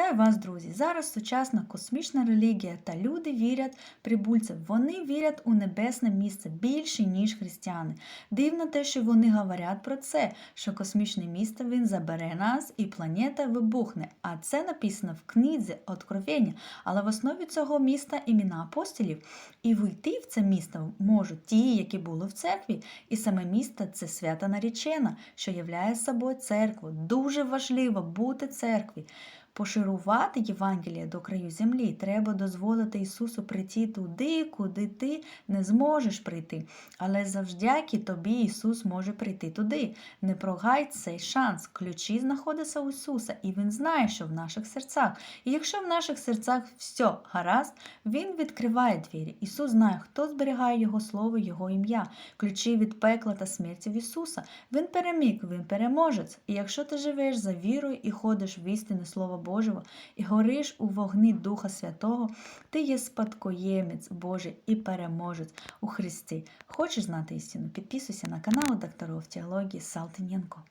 Вітаю вас, друзі! Зараз сучасна космічна релігія та люди вірять прибульцям. Вони вірять у небесне місце більше, ніж християни. Дивно те, що вони говорять про це, що космічне місто він забере нас і планета вибухне. А це написано в книзі Откровення. Але в основі цього міста імена апостолів. І вийти в це місто можуть ті, які були в церкві. І саме місто це свята наречена, що являє собою церкву. Дуже важливо бути церкві. Поширувати Євангеліє до краю землі треба дозволити Ісусу прийти туди, куди ти не зможеш прийти. Але завдяки тобі Ісус може прийти туди. Не прогай цей шанс. Ключі знаходяться у Ісуса, і Він знає, що в наших серцях. І якщо в наших серцях все гаразд, Він відкриває двері. Ісус знає, хто зберігає Його слово, Його ім'я, ключі від пекла та смерті в Ісуса. Він переміг, Він переможець. І якщо ти живеш за вірою і ходиш в істине Слово Божого, і гориш у вогні Духа Святого, ти є спадкоємець Божий і переможець у Христі. Хочеш знати істину? Підписуйся на канал докторів теології Салтиненко.